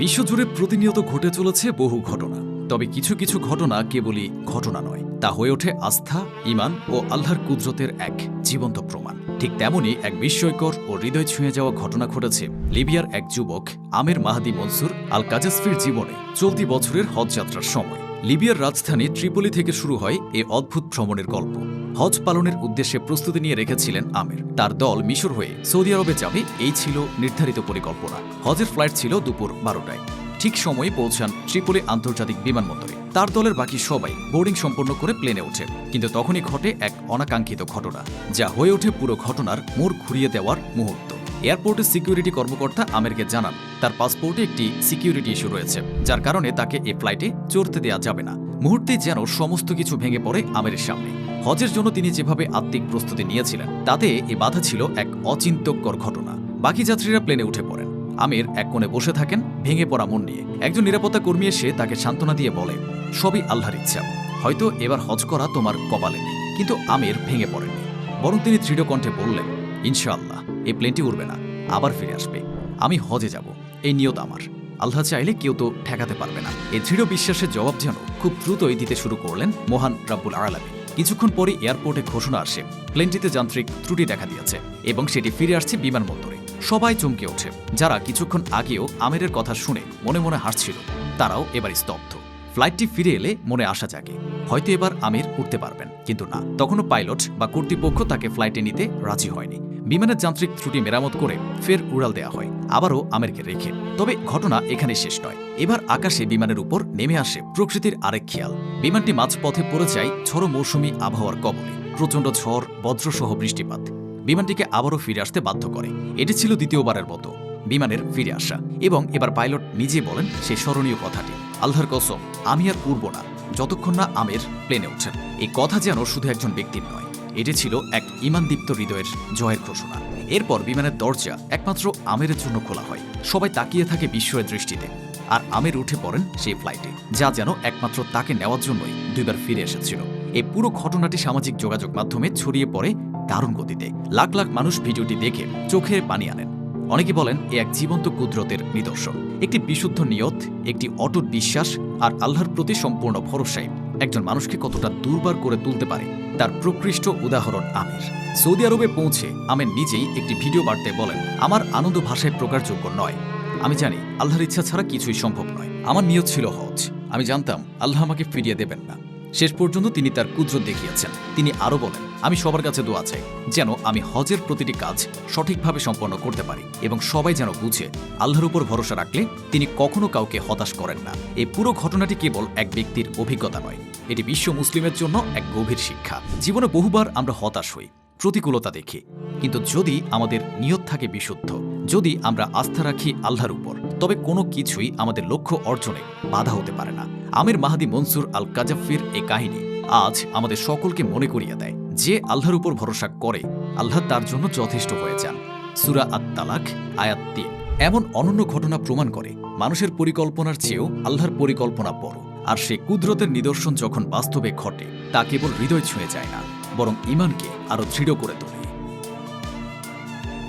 বিশ্বজুড়ে প্রতিনিয়ত ঘটে চলেছে বহু ঘটনা। তবে কিছু কিছু ঘটনা কেবলই ঘটনা নয়, তা হয়ে ওঠে আস্থা ইমান ও আল্লাহর কুদরতের এক জীবন্ত প্রমাণ। ঠিক তেমনই এক বিস্ময়কর ও হৃদয় ছুঁয়ে যাওয়া ঘটনা ঘটেছে লিবিয়ার এক যুবক, আমের মাহাদি মনসুর আল কাজাসফির জীবনে চলতি বছরের হজ যাত্রার সময়। লিবিয়ার রাজধানী ত্রিপলি থেকে শুরু হয় এ অদ্ভুত ভ্রমণের গল্প। হজ পালনের উদ্দেশ্যে প্রস্তুতি নিয়ে রেখেছিলেন আমের। তার দল মিশর হয়ে সৌদি আরবে যাবে, এই ছিল নির্ধারিত পরিকল্পনা। হজের ফ্লাইট ছিল দুপুর বারোটায়। ঠিক সময়ে পৌঁছান ত্রিপলি আন্তর্জাতিক বিমানবন্দরে। তার দলের বাকি সবাই বোর্ডিং সম্পন্ন করে প্লেনে ওঠে কিন্তু তখনই ঘটে এক অনাকাঙ্ক্ষিত ঘটনা, যা হয়ে ওঠে পুরো ঘটনার মোড় ঘুরিয়ে দেওয়ার মুহূর্ত। এয়ারপোর্টের সিকিউরিটি কর্মকর্তা আমেরকে জানান, তার পাসপোর্টে একটি সিকিউরিটি ইস্যু রয়েছে, যার কারণে তাকে এ ফ্লাইটে চড়তে দেওয়া যাবে না। মুহূর্তে যেন সমস্ত কিছু ভেঙে পড়ে আমেরের সামনে। হজের জন্য তিনি যেভাবে আত্মিক প্রস্তুতি নিয়েছিলেন, তাতে এ বাধা ছিল এক অচিন্তকর ঘটনা। বাকি যাত্রীরা প্লেনে উঠে পড়েন। আমির এক কোণে বসে থাকেন, ভেঙে পড়া মন নিয়ে। একজন নিরাপত্তা কর্মী এসে তাকে সান্ত্বনা দিয়ে বলে, সবই আল্লাহর ইচ্ছা। হয়তো এবার হজ করা তোমার কপালে নেই। কিন্তু আমির ভেঙে পড়েননি। বরং তিনি দৃঢ় কণ্ঠে বললেন, ইনশাআল্লাহ, এই প্লেনটি উড়বে না। আবার ফিরে আসবে। আমি হজে যাব। এই নিয়ত আমার। আল্লাহ চাইলে কেউ তো ঠেকাতে পারবে না। এই দৃঢ় বিশ্বাসের জবাব যেন খুব দ্রুতই দিতে শুরু করলেন মহান রাব্বুল আলামী কিছুক্ষণ পরে এয়ারপোর্টে ঘোষণা আসে। প্লেনটিতে যান্ত্রিক ত্রুটি দেখা দিয়েছে এবং সেটি ফিরে আসছে বিমানবন্দরে সবাই চমকে ওঠে। যারা কিছুক্ষণ আগেও আমিরের কথা শুনে মনে মনে হাসছিল, তারাও এবার স্তব্ধ। ফ্লাইটটি ফিরে এলে মনে আসা জাগে, হয়তো এবার আমির উঠতে পারবেন, কিন্তু না। তখনও পাইলট বা কর্তৃপক্ষ তাকে ফ্লাইটে নিতে রাজি হয়নি। বিমানের যান্ত্রিক ত্রুটি মেরামত করে ফের উড়াল দেওয়া হয়, আবারও আমেরকে রেখে। তবে ঘটনা এখানে শেষ নয়। এবার আকাশে বিমানের উপর নেমে আসে প্রকৃতির আরেক খেয়াল। বিমানটি মাঝপথে পড়ে যায় ঝড়ো মৌসুমি আবহাওয়ার কবলে। প্রচণ্ড ঝড়, বজ্রসহ বৃষ্টিপাত। বিমানটিকে আবারও ফিরে আসতে বাধ্য করে। এটি ছিল দ্বিতীয়বারের মতো বিমানের ফিরে আসা। এবং এবার পাইলট নিজে বলেন সেই স্মরণীয় কথাটি। আল্লাহর কসম, আমি আর উড়ব না। যতক্ষণ না আমের প্লেনে ওঠেন এই কথা যেন শুধু একজন ব্যক্তির নয়। এটি ছিল এক ইমানদীপ্ত হৃদয়ের জয়ের ঘোষণা। এরপর বিমানের দরজা একমাত্র আমেরের জন্য খোলা হয়। সবাই তাকিয়ে থাকে বিস্ময়ের দৃষ্টিতে। আর আমের উঠে পড়েন সেই ফ্লাইটে যা যেন একমাত্র তাকে নেওয়ার জন্যই দুইবার ফিরে এসেছিল। এই পুরো ঘটনাটি সামাজিক যোগাযোগ মাধ্যমে ছড়িয়ে পড়ে দারুণ গতিতে। লাখ লাখ মানুষ ভিডিওটি দেখে চোখে পানি আনেন। অনেকে বলেন, এ এক জীবন্ত কুদরতের নিদর্শন। একটি বিশুদ্ধ নিয়ত, একটি অটুট বিশ্বাস, আর আল্লাহর প্রতি সম্পূর্ণ ভরসায় একজন মানুষকে কতটা দুর্বার করে তুলতে পারে, তার প্রকৃষ্ট উদাহরণ আমির। সৌদি আরবে পৌঁছে আমের নিজেই একটি ভিডিও বার্তায় বলেন, আমার আনন্দ ভাষায় প্রকারযোগ্য নয়। আমি জানি, আল্লাহর ইচ্ছা ছাড়া কিছুই সম্ভব নয়। আমার নিয়ত ছিল হজ। আমি জানতাম, আল্লাহ আমাকে ফিরিয়ে দেবেন না। শেষ পর্যন্ত তিনি তার কুদরত দেখিয়েছেন। তিনি আরও বলেন আমি সবার কাছে দোয়া চাই যেন আমি হজের প্রতিটি কাজ সঠিকভাবে সম্পন্ন করতে পারি এবং সবাই যেন বুঝে আল্লাহর উপর ভরসা রাখলে তিনি কখনো কাউকে হতাশ করেন না। এই পুরো ঘটনাটি কেবল এক ব্যক্তির অভিজ্ঞতা নয়, এটি বিশ্ব মুসলিমের জন্য এক গভীর শিক্ষা। জীবনে বহুবার আমরা হতাশ হই, প্রতিকূলতা দেখি, কিন্তু যদি আমাদের নিয়ত থাকে বিশুদ্ধ, যদি আমরা আস্থা রাখি আল্লাহর উপর, তবে কোনো কিছুই আমাদের লক্ষ্য অর্জনে বাধা হতে পারে না। আমির মাহাদি মনসুর আল কাজাফির এই কাহিনী আজ আমাদের সকলকে মনে করিয়ে দেয়। যে আল্লাহর উপর ভরসা করে, আল্লাহ তার জন্য যথেষ্ট হয়ে যান। সুরা আত্মালাক আয়াত তিন। এমন অনন্য ঘটনা প্রমাণ করে, মানুষের পরিকল্পনার চেয়েও আল্লাহর পরিকল্পনা বড়। আর সে কুদরতের নিদর্শন যখন বাস্তবে ঘটে, তা কেবল হৃদয় ছুঁয়ে যায় না, বরং ইমানকে আরও দৃঢ় করে তোলে।